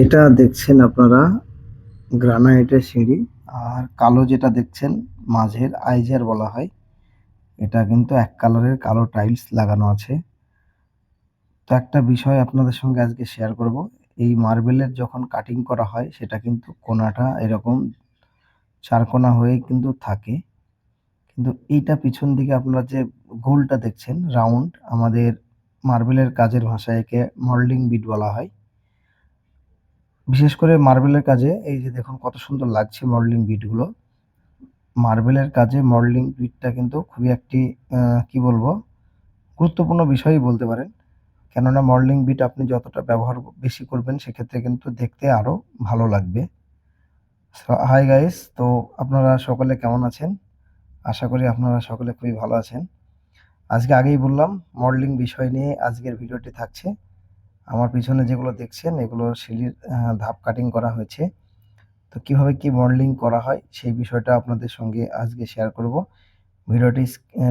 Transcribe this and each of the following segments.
এটা দেখছেন আপনারা, গ্রানাইটের সিঁড়ি, আর কালো যেটা দেখছেন, মাঝের আইজার বলা হয়, এটা কিন্তু এক কালারের কালো টাইলস লাগানো আছে। তো একটা বিষয় আপনাদের সঙ্গে আজকে শেয়ার করব, এই মার্বেলের যখন কাটিং করা হয়, সেটা কিন্তু কোনাটা এরকম চারকোনা হয়ে কিন্তু থাকে। কিন্তু এইটা পিছন দিকে আপনারা যে গোলটা দেখছেন, রাউন্ড, আমাদের মার্বেলের কাজের ভাষায় একে মল্ডিং বিট বলা হয়। বিশেষ করে মার্বেলের কাজে, এই যে দেখুন কত সুন্দর লাগছে মডেলিং বিটগুলো মার্বেলের কাজে মডেলিং বিটটা কিন্তু খুবই একটি কি বলব, গুরুত্বপূর্ণ বিষয়ই বলতে পারেন। কেননা মডেলিং বিট আপনি যতটা ব্যবহার বেশি করবেন, সেক্ষেত্রে কিন্তু দেখতে আরও ভালো লাগবে। হাই গাইস তো আপনারা সকলে কেমন আছেন? আশা করি আপনারা সকলে খুবই ভালো আছেন। আজকে আগেই বললাম মডেলিং বিষয় নিয়ে আজকের ভিডিওটি থাকছে। আমার পিছনে যেগুলো দেখছেন, এগুলো সিঁড়ির ধাপ কাটিং করা হয়েছে। তো কীভাবে কি মডেলিং করা হয়, সেই বিষয়টা আপনাদের সঙ্গে আজকে শেয়ার করব। ভিডিওটি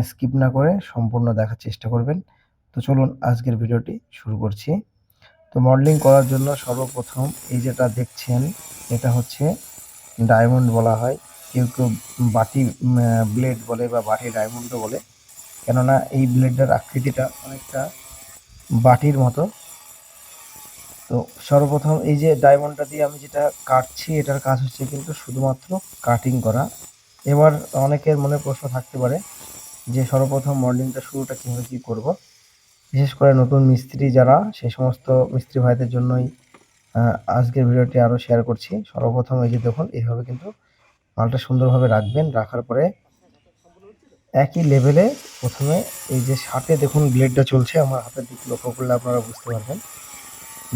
স্কিপ না করে সম্পূর্ণ দেখার চেষ্টা করবেন। তো চলুন আজকের ভিডিওটি শুরু করছি। তো মডেলিং করার জন্য সর্বপ্রথম এই যেটা দেখছেন, এটা হচ্ছে ডায়মন্ড বলা হয়। কেউ কেউ বাটি ব্লেড বলে বা বাটি ডায়মন্ডও বলে। কেননা এই ব্লেডটার আকৃতিটা অনেকটা বাটির মতো। তো সর্বপ্রথম এই যে ডায়মন্ডটা দিয়ে আমি যেটা কাটছি, এটার কাজ হচ্ছে কিন্তু শুধুমাত্র কাটিং করা। এবার অনেকের মনে প্রশ্ন থাকতে পারে যে সর্বপ্রথম মডেলিংটা শুরুটা কীভাবে কী করব? বিশেষ করে নতুন মিস্ত্রি যারা সেই সমস্ত মিস্ত্রি ভাইদের জন্যই আজকের ভিডিওটি আরও শেয়ার করছি। সর্বপ্রথম এই যে দেখুন এইভাবে কিন্তু মালটা সুন্দরভাবে রাখবেন। রাখার পরে একই লেভেলে প্রথমে এই যে শার্টে দেখুন ব্লেডটা চলছে। আমার হাতের দিক লক্ষ্য করলে আপনারা বুঝতে পারবেন।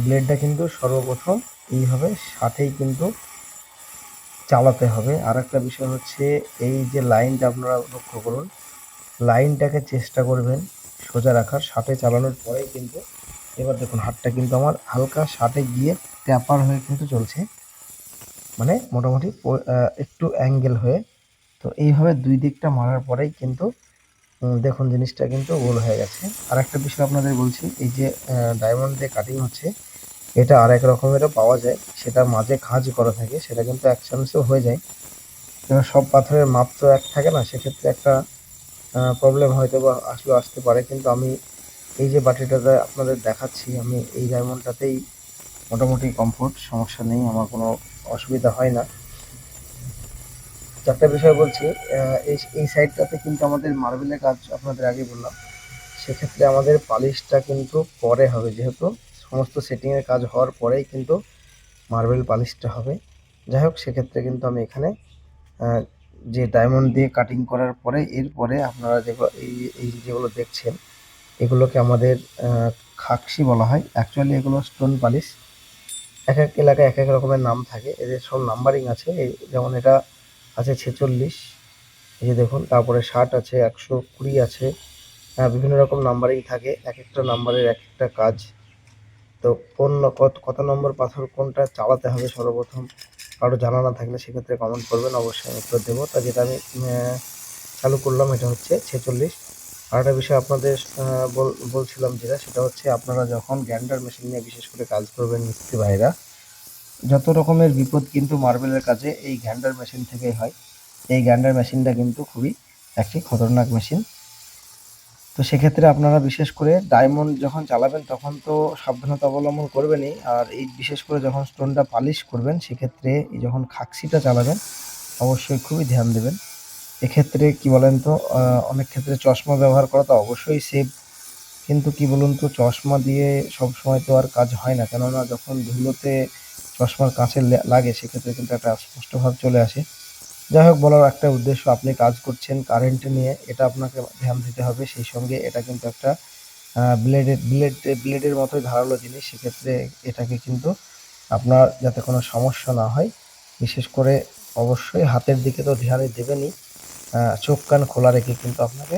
ব্লেডটা কিন্তু সর্বপ্রথম এইভাবে সাথেই কিন্তু চালাতে হবে। আর একটা বিষয় হচ্ছে, এই যে লাইনটা আপনারা লক্ষ্য করুন, লাইনটাকে চেষ্টা করবেন সোজা রাখার, সাথে চালানোর পরেই কিন্তু এবার দেখুন, হাতটা কিন্তু আমার হালকা সাথে গিয়ে ট্যাপার হয়ে কিন্তু চলছে। মানে মোটামুটি একটু অ্যাঙ্গেল হয়ে। তো এইভাবে দুই দিকটা মারার পরেই কিন্তু দেখুন, জিনিসটা কিন্তু গোল হয়ে গেছে। আর একটা বিষয় আপনাদের বলছি, এই যে ডায়মন্ড দিয়ে কাটিং হচ্ছে, এটা আর এক রকমেরও পাওয়া যায়। সেটা মাঝে খাঁজ করা থাকে, সেটা কিন্তু এক চান্সেও হয়ে যায়। সব পাথরের মাপ তো এক থাকে না, সেক্ষেত্রে একটা প্রবলেম হয়তো বা আসলেও আসতে পারে। কিন্তু আমি এই যে বাটিটাতে আপনাদের দেখাচ্ছি, আমি এই ডায়মন্ডটাতেই মোটামুটি কমফোর্ট সমস্যা নেই, আমার কোনো অসুবিধা হয় না। চারটা বিষয় বলছি এই সাইডটাতে কিন্তু আমাদের মার্বেলের কাজ আপনাদের আগে বললাম। সেক্ষেত্রে আমাদের পালিশটা কিন্তু পরে হবে, যেহেতু সমস্ত সেটিংয়ের কাজ হওয়ার পরেই কিন্তু মার্বেল পালিশটা হবে। যাই হোক, সেক্ষেত্রে কিন্তু আমি এখানে যে ডায়মন্ড দিয়ে কাটিং করার পরে, এরপরে আপনারা যেগুলো এই এই যেগুলো দেখছেন, এগুলোকে আমাদের খাকসি বলা হয়। অ্যাকচুয়ালি এগুলো স্টোন পালিশ। এক এক এলাকায় এক এক রকমের নাম থাকে। এদের সব নাম্বারিং আছে। যেমন এটা আছে ছেচল্লিশ। এই যে দেখুন, তারপরে ষাট আছে, একশো কুড়ি আছে। হ্যাঁ বিভিন্ন রকম নাম্বারিং থাকে, এক একটা নাম্বারের এক একটা কাজ। তো কোন কত কত নম্বর পাথর কোনটা চালাতে হবে সর্বপ্রথম কারও জানা না থাকলে সেক্ষেত্রে কমেন্ট করবেন, অবশ্যই আমি উত্তর দেবো। তা যেটা আমি চালু করলাম, এটা হচ্ছে ছেচল্লিশ। আর একটা বিষয় আপনাদের বল- বলছিলাম যেটা, সেটা হচ্ছে আপনারা যখন গ্যান্ডার মেশিন নিয়ে বিশেষ করে কাজ করবেন মিস্ত্রি ভাইরা যত রকমের বিপদ কিন্তু মার্বেলের কাজে এই গ্যান্ডার মেশিন থেকেই হয়। এই গ্যান্ডার মেশিনটা কিন্তু খুবই একটি খতরনাক মেশিন। তো সেক্ষেত্রে আপনারা বিশেষ করে ডায়মন্ড যখন চালাবেন, তখন তো সাবধানতা অবলম্বন করবেনই। আর এই বিশেষ করে যখন স্টোনটা পালিশ করবেন, সেক্ষেত্রে যখন খাকসিটা চালাবেন, অবশ্যই খুবই ধ্যান দেবেন। এক্ষেত্রে কি বলেন তো অনেক ক্ষেত্রে চশমা ব্যবহার করা তো অবশ্যই সেফ কিন্তু কি বলুন তো, চশমা দিয়ে সব সময় তো আর কাজ হয় না। কেননা যখন ধুলোতে চশমার কাছে লাগে, সেক্ষেত্রে কিন্তু একটা স্পষ্ট ভাব চলে আসে। যাই হোক, বলার একটা উদ্দেশ্য, আপনি কাজ করছেন কারেন্ট নিয়ে, এটা আপনাকে ধ্যান দিতে হবে। সেই সঙ্গে এটা কিন্তু একটা ব্লেডের ব্লেড ব্লেডের মতোই ধারালো জিনিস। সেক্ষেত্রে এটাকে কিন্তু আপনার যাতে কোনো সমস্যা না হয়, বিশেষ করে অবশ্যই হাতের দিকে তো ধ্যান দেবেনই। চোখ কান খোলা রেখে কিন্তু আপনাকে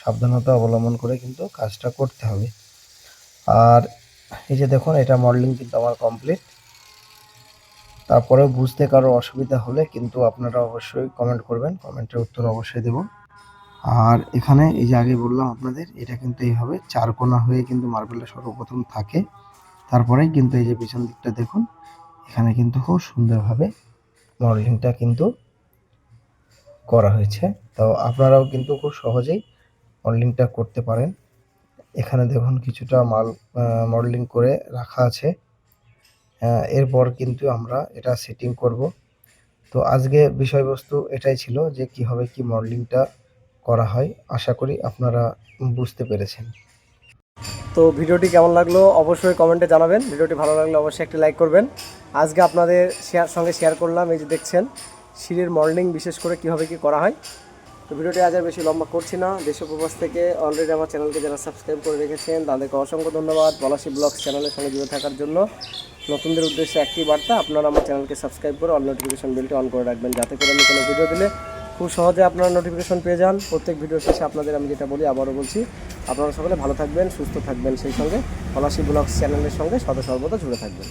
সাবধানতা অবলম্বন করে কিন্তু কাজটা করতে হবে। আর এই যে দেখুন, এটা মডেলিং কিন্তু আমার কমপ্লিট তারপরেও বুঝতে কারও অসুবিধা হলে কিন্তু আপনারা অবশ্যই কমেন্ট করবেন কমেন্টের উত্তর অবশ্যই দেব। আর এখানে এই যে আগে বললাম আপনাদের, এটা কিন্তু এইভাবে চার কোনা হয়ে কিন্তু মার্বেলটা সর্বপ্রথম থাকে। তারপরেই কিন্তু এই যে পিছন দিকটা দেখুন, এখানে কিন্তু খুব সুন্দরভাবে মডেলিংটা কিন্তু করা হয়েছে। তো আপনারাও কিন্তু খুব সহজেই মডেলিংটা করতে পারেন। এখানে দেখুন কিছুটা মাল মডেলিং করে রাখা আছে। এরপর কিন্তু আমরা এটা সেটিং করব। তো আজকে বিষয়বস্তু এটাই ছিল যে কীভাবে কি মডেলিংটা করা হয়। আশা করি আপনারা বুঝতে পেরেছেন। তো ভিডিওটি কেমন লাগল অবশ্যই কমেন্টে জানাবেন। ভিডিওটি ভালো লাগলে অবশ্যই একটি লাইক করবেন। আজকে আপনাদের শেয়ার সঙ্গে শেয়ার করলাম, এই যে দেখছেন, সিঁড়ির মডেলিং বিশেষ করে কীভাবে কি করা হয়। তো ভিডিওটি আজ আর বেশি লম্বা করছি না। দেশ প্রবাস থেকে অলরেডি আমার চ্যানেলকে যারা সাবস্ক্রাইব করে রেখেছেন, তাদেরকে অসংখ্য ধন্যবাদ। পলাশি ব্লগস চ্যানেলের সঙ্গে জুড়ে থাকার জন্য। নতুনদের উদ্দেশ্যে একটি বার্তা, আপনারা আমার চ্যানেলকে সাবস্ক্রাইব করে অল নোটিফিকেশন বেলটি অন করে রাখবেন, যাতে করে আমি কোনো ভিডিও দিলে খুব সহজে আপনারা নোটিফিকেশন পেয়ে যান। প্রত্যেক ভিডিও শেষে আপনাদের আমি যেটা বলি, আবারও বলছি, আপনারা সকলে ভালো থাকবেন, সুস্থ থাকবেন। সেই সঙ্গে পলাশি ব্লগস চ্যানেলের সঙ্গে সদা সর্বদা জুড়ে থাকবেন।